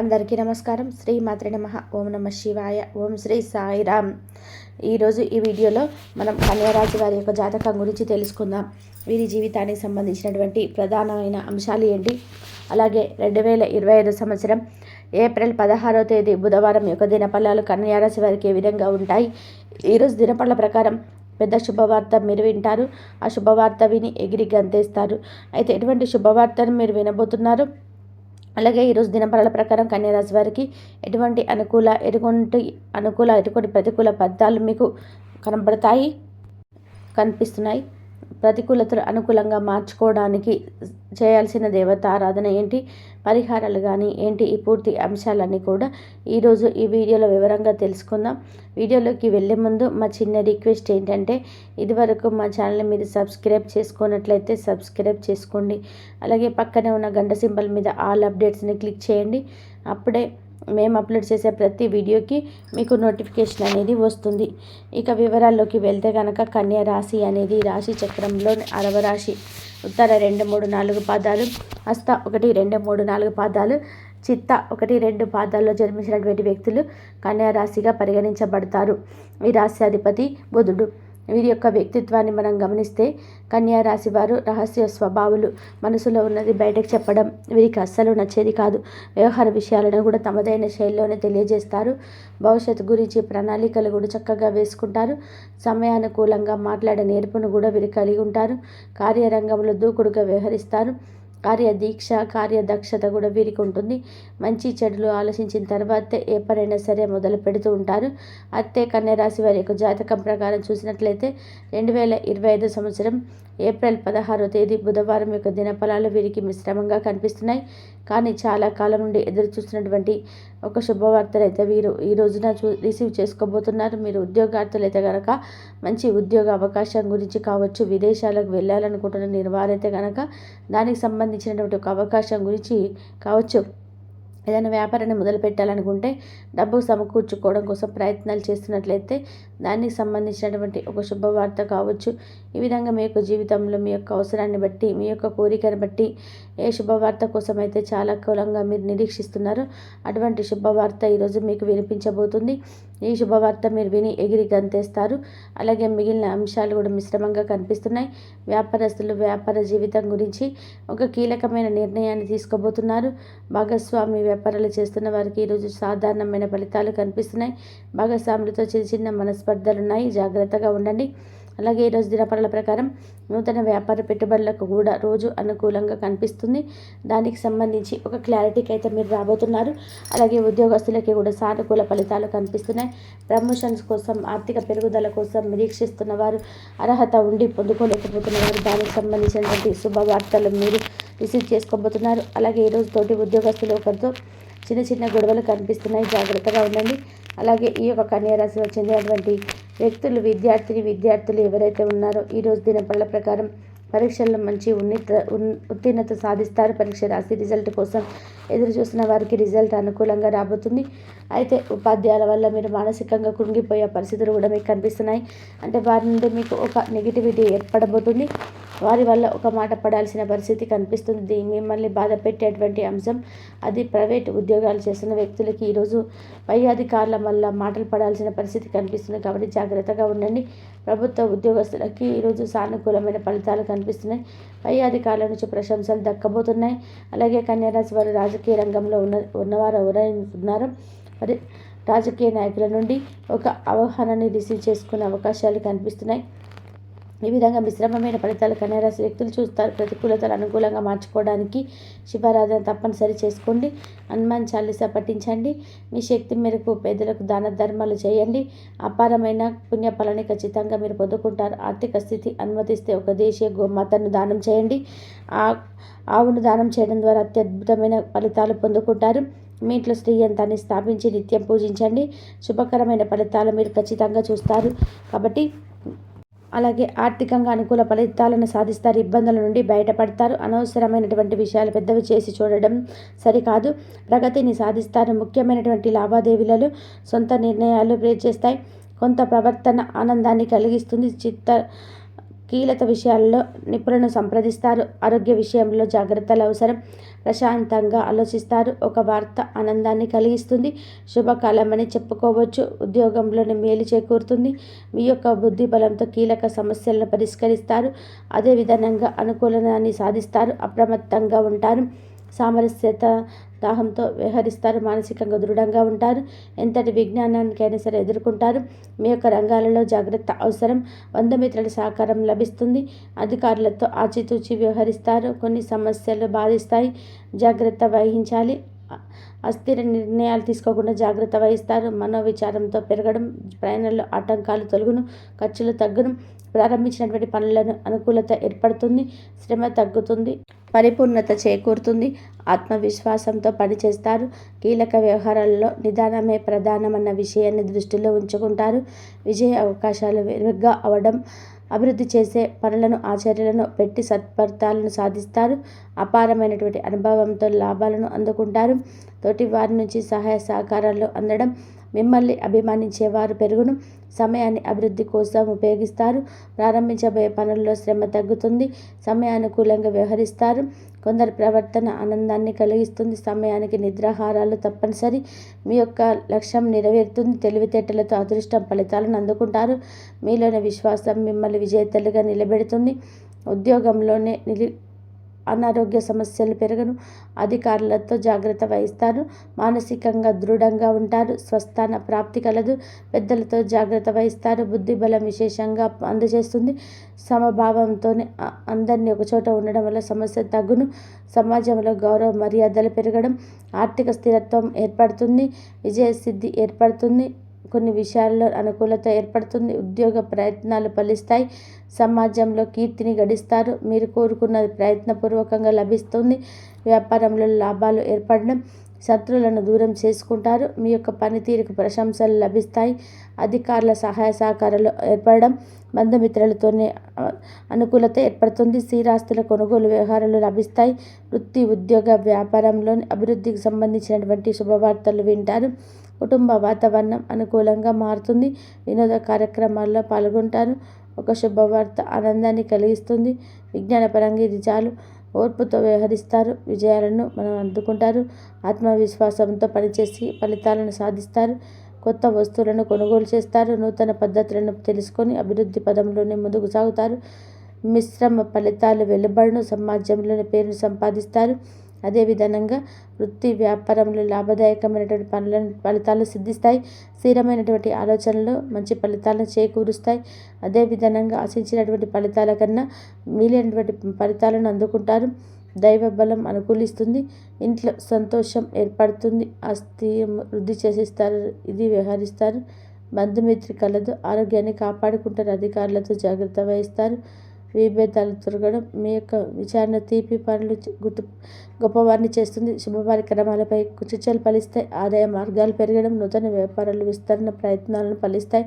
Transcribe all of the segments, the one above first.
అందరికీ నమస్కారం. శ్రీ మాత్రి నమ. ఓం నమ శివాయ. ఓం శ్రీ సాయిరామ్. ఈరోజు ఈ వీడియోలో మనం కన్యారాజు వారి యొక్క జాతకం గురించి తెలుసుకుందాం. వీరి జీవితానికి సంబంధించినటువంటి ప్రధానమైన అంశాలు ఏంటి? అలాగే రెండు వేల ఇరవై ఐదు సంవత్సరం ఏప్రిల్ పదహారో తేదీ బుధవారం యొక్క దినపల్లాలు కన్యారాశి వారికి ఏ విధంగా ఉంటాయి? ఈరోజు దినపళ్ళ ప్రకారం పెద్ద శుభవార్త మీరు వింటారు. ఆ శుభవార్త విని ఎగిరి గంతేస్తారు. అయితే ఎటువంటి శుభవార్తను మీరు వినబోతున్నారు? అలాగే ఈరోజు దినపరాల ప్రకారం కన్యారాశి వారికి ఎటువంటి అనుకూల ఎటువంటి అనుకూల ఎటువంటి ప్రతికూల ఫలితాలు మీకు కనబడతాయి కనిపిస్తున్నాయి? ప్రతికూలతలు అనుకూలంగా మార్చుకోవడానికి చేయాల్సిన దేవత ఆరాధన ఏంటి? పరిహారాలు కానీ ఏంటి? ఈ పూర్తి అంశాలన్నీ కూడా ఈరోజు ఈ వీడియోలో వివరంగా తెలుసుకుందాం. వీడియోలోకి వెళ్ళే ముందు మా చిన్న రిక్వెస్ట్ ఏంటంటే ఇదివరకు మా ఛానల్ని మీరు సబ్స్క్రైబ్ చేసుకున్నట్లయితే సబ్స్క్రైబ్ చేసుకోండి. అలాగే పక్కనే ఉన్న గంట సింబల్ మీద ఆల్ అప్డేట్స్ని క్లిక్ చేయండి. అప్పుడే మేము అప్లోడ్ చేసే ప్రతి వీడియోకి మీకు నోటిఫికేషన్ అనేది వస్తుంది. ఇక వివరాల్లోకి వెళ్తే కనుక కన్యా రాశి అనేది రాశి చక్రంలో అరవ రాశి. ఉత్తర రెండు మూడు నాలుగు పాదాలు హస్త ఒకటి రెండు మూడు నాలుగు పాదాలు చిత్త ఒకటి రెండు పాదాల్లో జన్మించినటువంటి వ్యక్తులు కన్యా రాశిగా పరిగణించబడతారు. ఈ రాశి అధిపతి బుధుడు. వీరి యొక్క వ్యక్తిత్వాన్ని మనం గమనిస్తే కన్యా రాశి వారు రహస్య స్వభావులు మనసులో ఉన్నది బయటకు చెప్పడం వీరికి అస్సలు నచ్చేది కాదు. వ్యవహార విషయాలను కూడా తమదైన శైలిలోనే తెలియజేస్తారు. భవిష్యత్తు గురించి ప్రణాళికలు కూడా చక్కగా వేసుకుంటారు. సమయానుకూలంగా మాట్లాడే నేర్పును కూడా వీరు కలిగి ఉంటారు. కార్యరంగంలో దూకుడుగా వ్యవహరిస్తారు. కార్యదీక్ష కార్యదక్షత కూడా వీరికి ఉంటుంది. మంచి చెడులు ఆలోచించిన తర్వాతే ఏ పనైనా సరే మొదలు పెడుతూ ఉంటారు. అత్తే కన్యరాశి వారి యొక్క జాతకం ప్రకారం చూసినట్లయితే రెండు వేల ఇరవై ఐదు సంవత్సరం ఏప్రిల్ పదహారో తేదీ బుధవారం యొక్క దినఫలాలు వీరికి మిశ్రమంగా కనిపిస్తున్నాయి. కానీ చాలా కాలం నుండి ఎదురు చూస్తున్నటువంటి ఒక శుభవార్తలు అయితే వీరు ఈ రోజున చూ రిసీవ్ చేసుకోబోతున్నారు. మీరు ఉద్యోగార్థులు అయితే కనుక మంచి ఉద్యోగ అవకాశం గురించి కావచ్చు విదేశాలకు వెళ్ళాలనుకుంటున్న నిర్వారైతే కనుక దానికి సంబంధించినటువంటి ఒక అవకాశం గురించి కావచ్చు. ఏదైనా వ్యాపారాన్ని మొదలు పెట్టాలనుకుంటే డబ్బు సమకూర్చుకోవడం కోసం ప్రయత్నాలు చేస్తున్నట్లయితే దానికి సంబంధించినటువంటి ఒక శుభవార్త కావచ్చు. ఈ విధంగా మీ యొక్క జీవితంలో మీ యొక్క అవసరాన్ని బట్టి మీ యొక్క కోరికను బట్టి ఏ శుభవార్త కోసం అయితే చాలా కూలంగా మీరు నిరీక్షిస్తున్నారో అటువంటి శుభవార్త ఈరోజు మీకు వినిపించబోతుంది. ఈ శుభవార్త మీరు విని ఎగిరి గంతేస్తారు. అలాగే మిగిలిన అంశాలు కూడా మిశ్రమంగా కనిపిస్తున్నాయి. వ్యాపారస్తులు వ్యాపార జీవితం గురించి ఒక కీలకమైన నిర్ణయాన్ని తీసుకోబోతున్నారు. భాగస్వామి వ్యాపారాలు చేస్తున్న వారికి ఈరోజు సాధారణమైన ఫలితాలు కనిపిస్తున్నాయి. భాగస్వాములతో చిన్న చిన్న మనస్పర్ధలు ఉన్నాయి జాగ్రత్తగా ఉండండి. అలాగే ఈరోజు దినపరల ప్రకారం నూతన వ్యాపార పెట్టుబడులకు కూడా రోజు అనుకూలంగా కనిపిస్తుంది. దానికి సంబంధించి ఒక క్లారిటీకి అయితే మీరు రాబోతున్నారు. అలాగే ఉద్యోగస్తులకి కూడా సానుకూల ఫలితాలు కనిపిస్తున్నాయి. ప్రమోషన్స్ కోసం ఆర్థిక పెరుగుదల కోసం నిరీక్షిస్తున్న వారు అర్హత ఉండి పొందుకోలేకపోతున్న వారు దానికి సంబంధించినటువంటి శుభవార్తలు మీరు రిసీవ్ చేసుకోబోతున్నారు. అలాగే ఈరోజు తోటి ఉద్యోగస్తులు ఒకరితో చిన్న చిన్న గొడవలు కనిపిస్తున్నాయి. జాగ్రత్తగా ఉండండి. అలాగే ఈ యొక్క కన్యారాశిలో చెందినటువంటి వ్యక్తులు విద్యార్థిని విద్యార్థులు ఎవరైతే ఉన్నారో ఈరోజు దినపళ్ళ ప్రకారం పరీక్షల్లో మంచి ఉన్నత ఉత్తీర్ణత సాధిస్తారు. పరీక్ష రాసి రిజల్ట్ కోసం ఎదురు చూసిన వారికి రిజల్ట్ అనుకూలంగా రాబోతుంది. అయితే ఉపాధ్యాయుల వల్ల మీరు మానసికంగా కృంగిపోయే పరిస్థితులు కూడా మీకు కనిపిస్తున్నాయి. అంటే వారి నుండి మీకు ఒక నెగిటివిటీ ఏర్పడబోతుంది. వారి వల్ల ఒక మాట పడాల్సిన పరిస్థితి కనిపిస్తుంది. మిమ్మల్ని బాధ పెట్టేటువంటి అంశం అది ప్రైవేట్ ఉద్యోగాలు చేస్తున్న వ్యక్తులకి ఈరోజు పై అధికారుల వల్ల మాటలు పడాల్సిన పరిస్థితి కనిపిస్తుంది. కాబట్టి జాగ్రత్తగా ఉండండి. ప్రభుత్వ ఉద్యోగస్తులకి ఈరోజు సానుకూలమైన ఫలితాలు కనిపిస్తున్నాయి. పై అధికారుల నుంచి ప్రశంసలు దక్కబోతున్నాయి. అలాగే కన్యారాశి వారు రాజకీయ రంగంలో ఉన్న ఉన్నవారు ఎవరైనా మరి రాజకీయ నాయకుల నుండి ఒక అవగాహనని రిసీవ్ చేసుకునే అవకాశాలు కనిపిస్తున్నాయి. ఈ విధంగా మిశ్రమమైన ఫలితాలు కన్యారాశి వ్యక్తులు చూస్తారు. ప్రతికూలతలు అనుకూలంగా మార్చుకోవడానికి శివారాధన తప్పనిసరి చేసుకోండి. హనుమాన్ చాలీసా పఠించండి. మీ శక్తి మేరకు పేదలకు దాన ధర్మాలు చేయండి. అపారమైన పుణ్యఫలాన్ని ఖచ్చితంగా మీరు పొందుకుంటారు. ఆర్థిక స్థితి అనుమతిస్తే ఒక దేశీయ గోమాతను దానం చేయండి. ఆ ఆవును దానం చేయడం ద్వారా అత్యద్భుతమైన ఫలితాలు పొందుకుంటారు. మీ ఇంట్లో స్త్రీ యంత్రాన్ని స్థాపించి నిత్యం పూజించండి. శుభకరమైన ఫలితాలు మీరు ఖచ్చితంగా చూస్తారు. కాబట్టి అలాగే ఆర్థికంగా అనుకూల ఫలితాలను సాధిస్తారు ఇబ్బందుల నుండి బయటపడతారు. అనవసరమైనటువంటి విషయాలు పెద్దవి చేసి చూడడం సరికాదు. ప్రగతిని సాధిస్తారు. ముఖ్యమైనటువంటి లావాదేవీలలో సొంత నిర్ణయాలు బ్రేక్ చేస్తాయి. కొంత ప్రవర్తన ఆనందాన్ని కలిగిస్తుంది. చిత్త కీలక విషయాల్లో నిపుణులను సంప్రదిస్తారు. ఆరోగ్య విషయంలో జాగ్రత్తలు అవసరం. ప్రశాంతంగా ఆలోచిస్తారు. ఒక వార్త ఆనందాన్ని కలిగిస్తుంది. శుభకాలమని చెప్పుకోవచ్చు. ఉద్యోగంలోని మేలు చేకూరుతుంది. మీ యొక్క బుద్ధి బలంతో కీలక సమస్యలను పరిష్కరిస్తారు. అదేవిధంగా అనుకూలనాన్ని సాధిస్తారు. అప్రమత్తంగా ఉంటారు. సామరస్యత దాహంతో వ్యవహరిస్తారు. మానసికంగా దృఢంగా ఉంటారు. ఎంతటి విజ్ఞానానికైనా సరే ఎదుర్కొంటారు. మీ యొక్క రంగాలలో జాగ్రత్త అవసరం. వంద మిత్రుల సహకారం లభిస్తుంది. అధికారులతో ఆచితూచి వ్యవహరిస్తారు. కొన్ని సమస్యలు బాధిస్తాయి. జాగ్రత్త వహించాలి. అస్థిర నిర్ణయాలు తీసుకోకుండా జాగ్రత్త వహిస్తారు. మనోవిచారంతో పెరగడం ప్రయాణంలో ఆటంకాలు తొలగును ఖర్చులు తగ్గును ప్రారంభించినటువంటి పనులను అనుకూలత ఏర్పడుతుంది. శ్రమ తగ్గుతుంది. పరిపూర్ణత చేకూరుతుంది. ఆత్మవిశ్వాసంతో పనిచేస్తారు. కీలక వ్యవహారాల్లో నిదానమే ప్రధానమన్న విషయాన్ని దృష్టిలో ఉంచుకుంటారు. విజయ అవకాశాలు మెరుగ్గా అవడం అభివృద్ధి చేసే పనులను ఆచరణలో పెట్టి సత్ఫలితాలను సాధిస్తారు. అపారమైనటువంటి అనుభవంతో లాభాలను అందుకుంటారు. తోటి వారి నుంచి సహాయ సహకారాలు అందడం మిమ్మల్ని అభిమానించేవారు పెరుగును సమయాన్ని అభివృద్ధి కోసం ఉపయోగిస్తారు. ప్రారంభించబోయే పనుల్లో శ్రమ తగ్గుతుంది సమయానుకూలంగా వ్యవహరిస్తారు. కొందరి ప్రవర్తన ఆనందాన్ని కలిగిస్తుంది సమయానికి నిద్రాహారాలు తప్పనిసరి. మీ యొక్క లక్ష్యం నెరవేరుతుంది తెలివితేటలతో అదృష్టం ఫలితాలను అందుకుంటారు. మీలోని విశ్వాసం మిమ్మల్ని విజేతలుగా నిలబెడుతుంది. ఉద్యోగంలోనే నిలి అనారోగ్య సమస్యలు పెరగను. అధికారులతో జాగ్రత్త వహిస్తారు మానసికంగా దృఢంగా ఉంటారు స్వస్థాన ప్రాప్తి కలదు. పెద్దలతో జాగ్రత్త వహిస్తారు బుద్ధి బలం విశేషంగా అందజేస్తుంది. సమభావంతోనే అందరినీ ఒకచోట ఉండడం వల్ల సమస్య తగ్గును. సమాజంలో గౌరవ మర్యాదలు పెరగడం ఆర్థిక స్థిరత్వం ఏర్పడుతుంది. విజయసిద్ధి ఏర్పడుతుంది. కొన్ని విషయాల్లో అనుకూలత ఏర్పడుతుంది. ఉద్యోగ ప్రయత్నాలు ఫలిస్తాయి. సమాజంలో కీర్తిని గడిస్తారు. మీరు కోరుకున్నది ప్రయత్నపూర్వకంగా లభిస్తుంది. వ్యాపారంలో లాభాలు ఏర్పడడం శత్రువులను దూరం చేసుకుంటారు. మీ యొక్క పనితీరుకు ప్రశంసలు లభిస్తాయి. అధికారుల సహాయ సహకారాలు ఏర్పడడం బంధుమిత్రులతోనే అనుకూలత ఏర్పడుతుంది. స్థిరాస్తుల కొనుగోలు వ్యవహారాలు లభిస్తాయి. వృత్తి ఉద్యోగ వ్యాపారంలోని అభివృద్ధికి సంబంధించినటువంటి శుభవార్తలు వింటారు. కుటుంబ వాతావరణం అనుకూలంగా మారుతుంది. వినోద కార్యక్రమాల్లో పాల్గొంటారు. ఒక శుభవార్త ఆనందాన్ని కలిగిస్తుంది. విజ్ఞానపరంగా ఇది చాలు. ఓర్పుతో వ్యవహరిస్తారు. విజయాలను మనం అందుకుంటారు. ఆత్మవిశ్వాసంతో పనిచేసి ఫలితాలను సాధిస్తారు. కొత్త వస్తువులను కొనుగోలు చేస్తారు. నూతన పద్ధతులను తెలుసుకొని అభివృద్ధి పదంలోనే ముందుకు సాగుతారు. మిశ్రమ ఫలితాలు వెలుబడును. సమాజంలోని పేరును సంపాదిస్తారు. అదేవిధంగా వృత్తి వ్యాపారంలో లాభదాయకమైనటువంటి పనులను ఫలితాలు సిద్ధిస్తాయి. స్థిరమైనటువంటి ఆలోచనలు మంచి ఫలితాలను చేకూరుస్తాయి. అదేవిధంగా ఆశించినటువంటి ఫలితాల కన్నా మిగిలినటువంటి ఫలితాలను అందుకుంటారు. దైవ బలం అనుకూలిస్తుంది. ఇంట్లో సంతోషం ఏర్పడుతుంది. ఆస్తి వృద్ధి చేసేస్తారు. ఇది వ్యవహరిస్తారు. బంధుమిత్రి కలదు. ఆరోగ్యాన్ని కాపాడుకుంటారు. అధికారులతో జాగ్రత్త వహిస్తారు. విభేదాలు తొలగడం మీ యొక్క విచారణ తీపి పనులు గుర్తు గొప్పవారిని చేస్తుంది. శుభకార్యక్రమాలపై కుచిచలు ఫలిస్తాయి. ఆదాయ మార్గాలు పెరగడం నూతన వ్యాపారాలు విస్తరణ ప్రయత్నాలను ఫలిస్తాయి.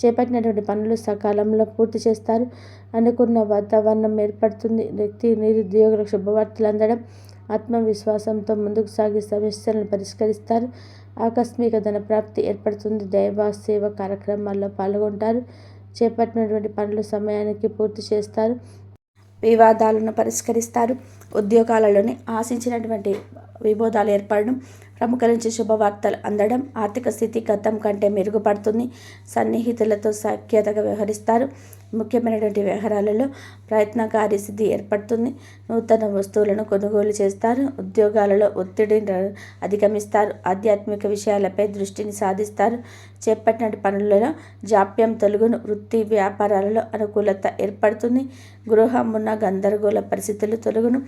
చేపట్టినటువంటి పనులు సకాలంలో పూర్తి చేస్తారు. అనుకున్న వాతావరణం ఏర్పడుతుంది. వ్యక్తి నిరుద్యోగులకు శుభవార్తలు అందడం ఆత్మవిశ్వాసంతో ముందుకు సాగి సమస్యలను పరిష్కరిస్తారు. ఆకస్మిక ధన ప్రాప్తి ఏర్పడుతుంది. దైవ సేవ కార్యక్రమాల్లో పాల్గొంటారు. చేపట్టినటువంటి పనులు సమయానికి పూర్తి చేస్తారు. వివాదాలను పరిష్కరిస్తారు. ఉద్యోగాలలోని ఆశించినటువంటి విభోదాలు ఏర్పడడం ప్రముఖుల నుంచి శుభవార్తలు అందడం ఆర్థిక స్థితి గతం కంటే మెరుగుపడుతుంది. సన్నిహితులతో సఖ్యతగా వ్యవహరిస్తారు. ముఖ్యమైనటువంటి వ్యవహారాలలో ప్రయత్నకారి స్థితి ఏర్పడుతుంది. నూతన వస్తువులను కొనుగోలు చేస్తారు. ఉద్యోగాలలో ఒత్తిడిని అధిగమిస్తారు. ఆధ్యాత్మిక విషయాలపై దృష్టిని సాధిస్తారు. చేపట్టిన పనులలో జాప్యం తొలుగును వృత్తి వ్యాపారాలలో అనుకూలత ఏర్పడుతుంది. గృహమున్న గందరగోళ పరిస్థితులు తొలుగును.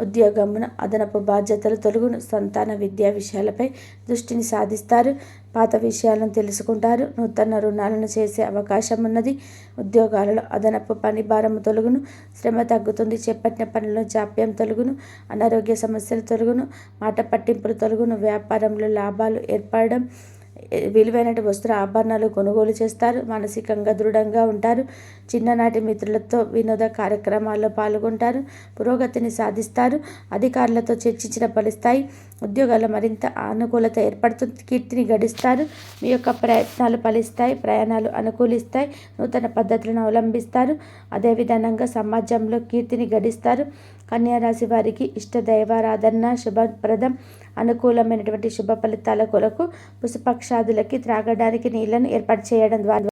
ఉద్యోగమున అదనపు బాధ్యతలు తొలుగును. సంతాన విద్యా విషయాలపై దృష్టిని సాధిస్తారు. పాత విషయాలను తెలుసుకుంటారు. నూతన రుణాలను చేసే అవకాశం ఉన్నది ఉద్యోగాలలో అదనపు పని భారం తొలుగును. శ్రమ తగ్గుతుంది. చేపట్టిన పనులను జాప్యం తొలుగును. అనారోగ్య సమస్యలు తొలుగును. మాట పట్టింపులు తొలుగును. వ్యాపారంలో లాభాలు ఏర్పడడం. విలువైన వస్త్ర ఆభరణాలు కొనుగోలు చేస్తారు మానసికంగా దృఢంగా ఉంటారు. చిన్ననాటి మిత్రులతో వినోద కార్యక్రమాల్లో పాల్గొంటారు పురోగతిని సాధిస్తారు అధికారులతో చర్చించిన ఫలిస్తాయి. ఉద్యోగాల్లో మరింత అనుకూలత ఏర్పడుతుంది కీర్తిని గడిస్తారు. మీ యొక్క ప్రయత్నాలు ఫలిస్తాయి ప్రయాణాలు అనుకూలిస్తాయి నూతన పద్ధతులను అవలంబిస్తారు. అదేవిధంగా సమాజంలో కీర్తిని గడిస్తారు. కన్యారాశి వారికి ఇష్ట దైవారాధన శుభప్రదం అనుకూలమైనటువంటి శుభ ఫలితాల కొరకు పుష్పక్షాదులకి త్రాగడానికి నీళ్ళను ఏర్పాటు చేయడం ద్వారా